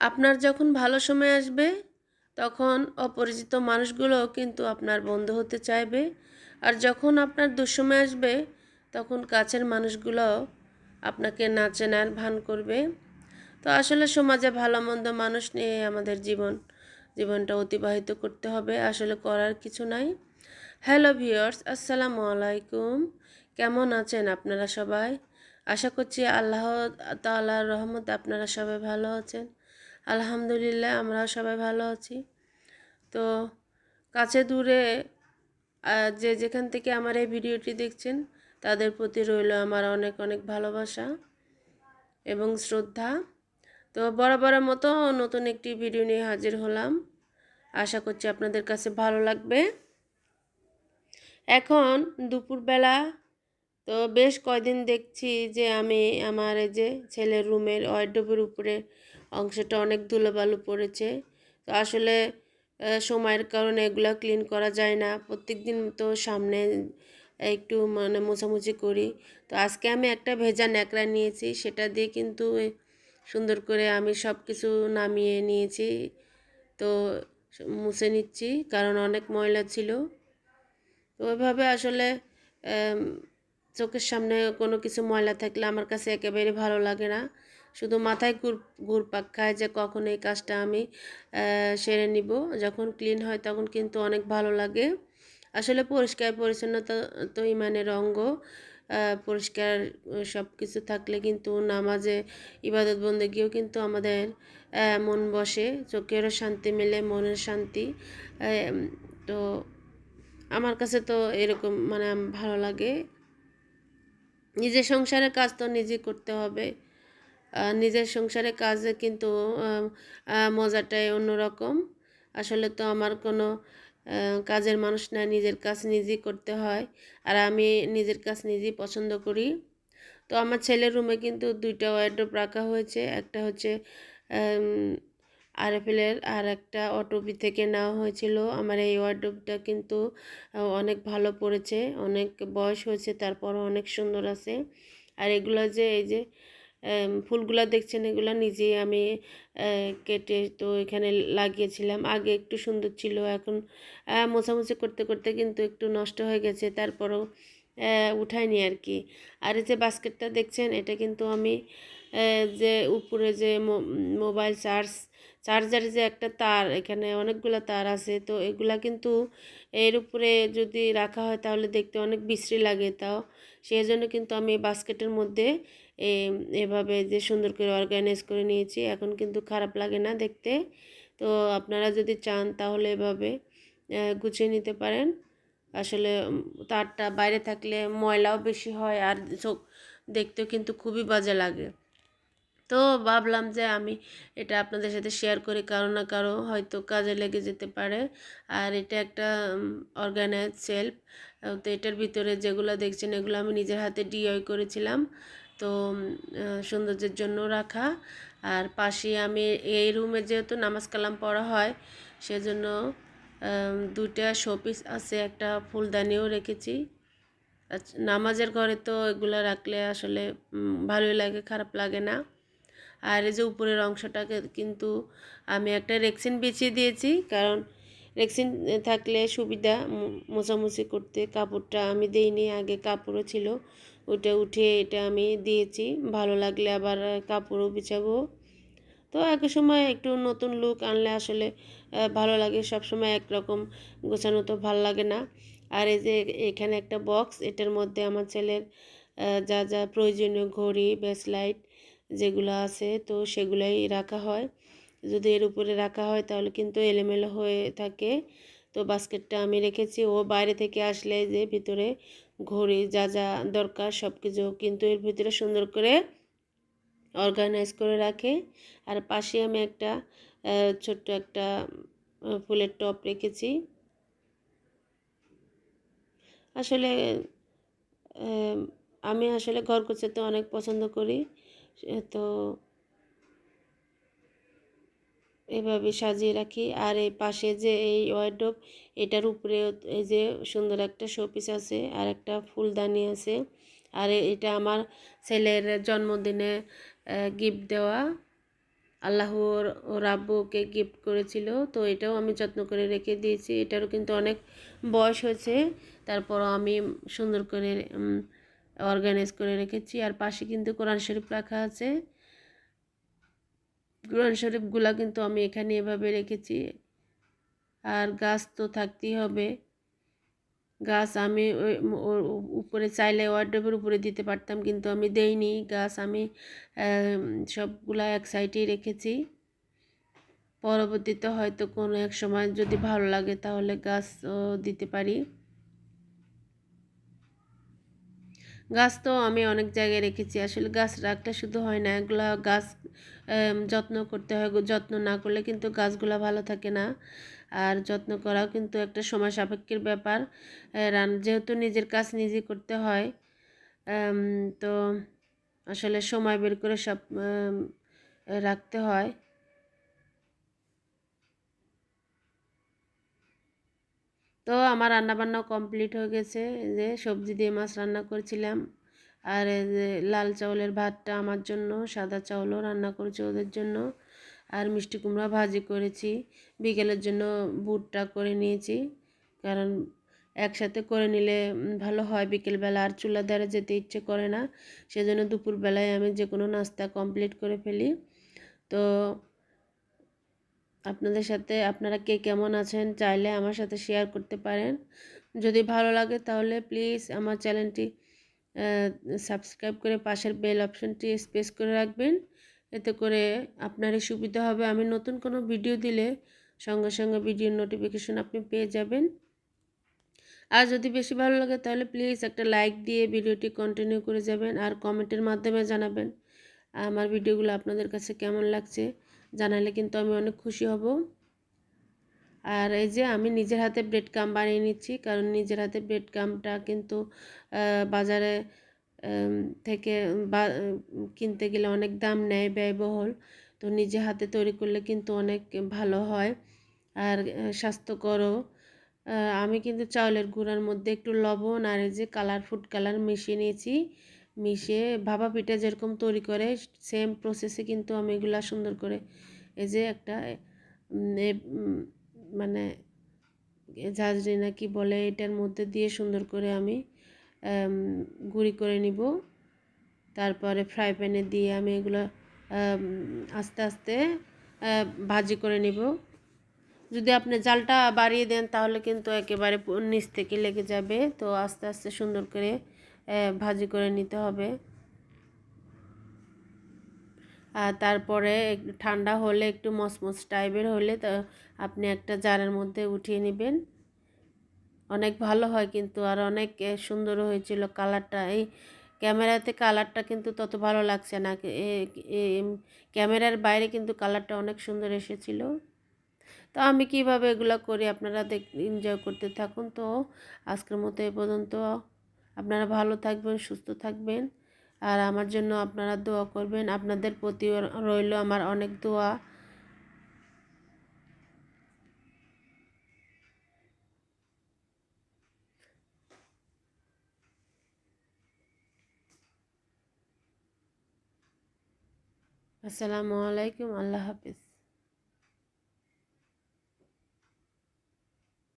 আপনার যখন ভালো সময় আসবে, তখন অপরিচিত মানুষগুলো কিন্তু আপনার বন্ধু হতে চাইবে। আর যখন আপনার দুঃসময় আসবে, তখন কাছের মানুষগুলো আপনাকে না চেনার ভান করবে। তো আসলে সমাজে ভালো মন্দ মানুষ নিয়ে আমাদের জীবন, জীবনটা অতিবাহিত করতে হবে, আসলে করার কিছু নাই। হ্যালো ভিওর্স আসসালামু আলাইকুম। কেমন আছেন আপনারা সবাই? আশা করছি আল্লাহ তাল্লাহর রহমত আপনারা সবাই ভালো আছেন। আলহামদুলিল্লাহ, আমরা সবাই ভালো আছি। তো কাছে দূরে যে যেখান থেকে আমার এই ভিডিওটি দেখছেন, তাদের প্রতি রইল আমার অনেক অনেক ভালোবাসা এবং শ্রদ্ধা। তো বরাবরের মতো নতুন একটি ভিডিও নিয়ে হাজির হলাম। আশা করছি আপনাদের কাছে ভালো লাগবে। এখন দুপুরবেলা, তো বেশ কয়দিন দেখছি যে আমি আমার এই যে ছেলের রুমের ওয়ার্ডোবের উপরে অংশটা অনেক ধুলোবালু পড়েছে। তো আসলে সময়ের কারণে এগুলো ক্লিন করা যায় না। প্রত্যেক দিন তো সামনে একটু মানে মোছামুছি করি। তো আজকে আমি একটা ভেজা ন্যাকড়া নিয়েছি, সেটা দিয়ে কিন্তু সুন্দর করে আমি সব কিছু নামিয়ে নিয়েছি। তো মুছে নিচ্ছি, কারণ অনেক ময়লা ছিল। তো ওইভাবে আসলে চোখের সামনে কোনো কিছু ময়লা থাকলে আমার কাছে একেবারে ভালো লাগে না। শুধু মাথায় ঘুর ঘুরপাক খায় যে কখন এই কাজটা আমি সেরে নিব। যখন ক্লিন হয় তখন কিন্তু অনেক ভালো লাগে। আসলে পরিষ্কার পরিচ্ছন্নতা তো ইমানের অঙ্গ। পরিষ্কার সব কিছু থাকলে কিন্তু নামাজে ইবাদত বন্দেগিও কিন্তু আমাদের মন বসে। চোখেরও শান্তি মেলে, মনের শান্তি। তো আমার কাছে তো এরকম মানে ভালো লাগে। নিজের সংসারের কাজ তো নিজে করতে হবে। নিজের সংসারে কাজে কিন্তু মজাটাই অন্যরকম। আসলে তো আমার কোনো কাজের মানুষ না নিজের কাজ নিজেই করতে হয়, আর আমি নিজের কাজ নিজেই পছন্দ করি। তো আমার ছেলের রুমে কিন্তু দুইটা ওয়ার্ড্রোপ রাখা হয়েছে, একটা হচ্ছে আরএফএলের আর একটা অটোপি থেকে নেওয়া হয়েছিল। আমার এই ওয়ার্ড্রোপটা কিন্তু অনেক ভালো পড়েছে, অনেক বয়স হয়েছে, তারপরও অনেক সুন্দর আছে। আর এগুলো যে, এই যে ফুলগুলো দেখছেন, এগুলো নিজেই আমি কেটে তো এখানে লাগিয়েছিলাম। আগে একটু সুন্দর ছিল, এখন মোছামুছি করতে করতে কিন্তু একটু নষ্ট হয়ে গেছে, তারপরও উঠায়নি আর কি আর এই যে বাস্কেটটা দেখছেন, এটা কিন্তু আমি যে উপরে যে মোবাইল চার্জ চার্জারের যে একটা তার, এখানে অনেকগুলো তার আছে, তো এগুলা কিন্তু এর উপরে যদি রাখা হয়, তাহলে দেখতে অনেক বিশ্রী লাগে তাও। সেই জন্য কিন্তু আমি বাস্কেটের মধ্যে এভাবে যে সুন্দর করে অর্গানাইজ করে নিয়েছি, এখন কিন্তু খারাপ লাগে না দেখতে। তো আপনারা যদি চান তাহলে এভাবে গুছিয়ে নিতে পারেন। আসলে তারটা বাইরে থাকলে ময়লাও বেশি হয় আর চোখ দেখতেও কিন্তু খুবই বাজে লাগে। তো ভাবলাম যে আমি এটা আপনাদের সাথে শেয়ার করি, কারও না কারও হয়তো কাজে লেগে যেতে পারে। আর এটা একটা অর্গানাইজ সেলফ তো এটার ভিতরে যেগুলো দেখছেন এগুলো আমি নিজের হাতে ডিআই করেছিলাম। তো সৌন্দর্যের জন্য রাখা। আর পাশে আমি এই রুমে যেহেতু নামাজ কালাম পড়া হয়, সেজন্য দুইটা শোপিস আছে, একটা ফুলদানিও রেখেছি। নামাজের ঘরে তো এগুলো রাখলে আসলে ভালোই লাগে, খারাপ লাগে না। আর এই যে উপরের অংশটাকে কিন্তু আমি একটা রেক্সিন বিছিয়ে দিয়েছি, কারণ রেক্সিন থাকলে সুবিধা মোছামুছি করতে। কাপড়টা আমি দিইনি, আগে কাপড়ও ছিল। ওইটা উঠে এটা আমি দিয়েছি। ভালো লাগলে আবার কাপড়ও বিছাবো। তো এক সময় একটু নতুন লুক আনলে আসলে ভালো লাগে। সব সময় একরকম গোছানো তো ভালো লাগে না। আর এই যে এখানে একটা বক্স এটার মধ্যে আমার ছেলের যা যা প্রয়োজনীয় ঘড়ি ব্যাসলাইট যেগুলো আছে, তো সেগুলাই রাখা হয়। যদি এর উপরে রাখা হয় তাহলে কিন্তু এলোমেলো হয়ে থাকে। তো বাস্কেটটা আমি রেখেছি। ও বাইরে থেকে আসলে যে ভিতরে ঘড়ি, যা যা দরকার সব কিছু কিন্তু এর ভিতরে সুন্দর করে অর্গানাইজ করে রাখে। আর পাশে আমি একটা ছোট্ট একটা ফুলের টপ রেখেছি। আসলে আমি আসলে ঘর গোছাতে অনেক পছন্দ করি। তো এভাবে সাজিয়ে রাখি। আর এই পাশে যে এই ওয়ার্ড্রোপ এটার উপরে এই যে সুন্দর একটা শোপিস আছে আর একটা ফুলদানি আছে। আর এটা আমার ছেলের জন্মদিনে গিফট দেওয়া। আল্লাহর ওর আব্বুকে গিফট করেছিল। তো এটাও আমি যত্ন করে রেখে দিয়েছি। এটারও কিন্তু অনেক বয়স হয়েছে। তারপরও আমি সুন্দর করে অর্গানাইজ করে রেখেছি। আর পাশে কিন্তু কোরআন শরীফ রাখা আছে। কোরআন শরীফগুলা কিন্তু আমি এখানে এভাবে রেখেছি। আর গাছ তো থাকতেই হবে। গাছ আমি উপরে চাইলে ওয়ার্ড্রোবের উপরে দিতে পারতাম, কিন্তু আমি দেইনি। গাছ আমি সবগুলা এক সাইডেই রেখেছি। পরবর্তীতে হয়তো কোনো এক সময় যদি ভালো লাগে তাহলে গাছ দিতে পারি। গাছ তো আমি অনেক জায়গায় রেখেছি। আসলে গাছ রাখলে শুধু হয় না, এগুলো গাছ যত্ন করতে হয় যত্ন না করলে কিন্তু গাছগুলো ভালো থাকে না। আর যত্ন করাও কিন্তু একটা সময় সাপেক্ষের ব্যাপার। রান, যেহেতু নিজের কাজ নিজে করতে হয় তো আসলে সময় বের করে সব রাখতে হয়। তো আমার রান্নাবান্নাও কমপ্লিট হয়ে গেছে। যে সবজি দিয়ে মাছ রান্না করেছিলাম। আর লাল চাউলের ভাতটা আমার জন্য, সাদা চাউলও রান্না করেছি ওদের জন্য। আর মিষ্টি কুমড়া ভাজি করেছি। বিকেলের জন্য বুটটা করে নিয়েছি। কারণ একসাথে করে নিলে ভালো হয় বিকেলবেলা। আর চুলা ধারে যেতে ইচ্ছে করে না। সেজন্য দুপুরবেলায় আমি যে কোনো নাস্তা কমপ্লিট করে ফেলি। তো আপনাদের সাথে আপনারা কে কেমন আছেন চাইলে আমার সাথে শেয়ার করতে পারেন। যদি ভালো লাগে তাহলে প্লিজ আমার চ্যানেলটি সাবস্ক্রাইব করে পাশের বেল অপশনটি স্পেস করে রাখবেন। এতে করে আপনারই সুবিধা হবে। আমি নতুন কোনো ভিডিও দিলে সঙ্গে সঙ্গে ভিডিওর নোটিফিকেশন আপনি পেয়ে যাবেন। আর যদি বেশি ভালো লাগে তাহলে প্লিজ একটা লাইক দিয়ে ভিডিওটি কন্টিনিউ করে যাবেন আর কমেন্টের মাধ্যমে জানাবেন। আমার ভিডিওগুলো আপনাদের কাছে কেমন লাগছে? জানালে কিন্তু আমি অনেক খুশি হব। আর এই যে আমি নিজের হাতে ব্রেড কাম বানিয়ে নিচ্ছি, কারণ নিজের হাতে ব্রেড কামটা কিন্তু বাজারে থেকে বা কিনতে গেলে অনেক দাম নেয়, ব্যয়বহুল। তো নিজে হাতে তৈরি করলে কিন্তু অনেক ভালো হয় আর স্বাস্থ্যকরও। আমি কিন্তু চাউলের গুঁড়ার মধ্যে একটু লবণ আর এই যে কালার ফুড কালার মিশিয়ে নিয়েছি। মিশিয়ে ভাপা পিঠা যেরকম তৈরি করে সেম প্রসেসে কিন্তু আমি এগুলা সুন্দর করে এই যে একটা মানে ঝাঁঝরি না কি বলে এটার মধ্যে দিয়ে সুন্দর করে আমি গুঁড়ি করে নিব। তারপরে ফ্রাই প্যানে দিয়ে আমি এগুলো আস্তে আস্তে ভাজি করে নিব। যদি আপনি জালটা বাড়িয়ে দেন তাহলে কিন্তু একেবারে নিচ থেকে লেগে যাবে। তো আস্তে আস্তে সুন্দর করে ভাজি করে নিতে হবে। আর তারপরে ঠান্ডা হলে একটু মসমস টাইপের হলে তা আপনি একটা জারের মধ্যে উঠিয়ে নেবেন। অনেক ভালো হয় কিন্তু, আর অনেক সুন্দর হয়েছিল কালারটা। এই ক্যামেরাতে কালারটা কিন্তু তত ভালো লাগছে না। ক্যামেরার বাইরে কিন্তু কালারটা অনেক সুন্দর এসেছিল। তো আমি কীভাবে এগুলো করি আপনারা দেখ এনজয় করতে থাকুন। তো আজকের মতো এ পর্যন্ত। আপনারা ভালো থাকবেন, সুস্থ থাকবেন। আর আমার জন্য আপনারা দোয়া করবেন। আপনাদের প্রতি রইল আমার অনেক দোয়া। আসসালামু আলাইকুম। আল্লাহ হাফিজ।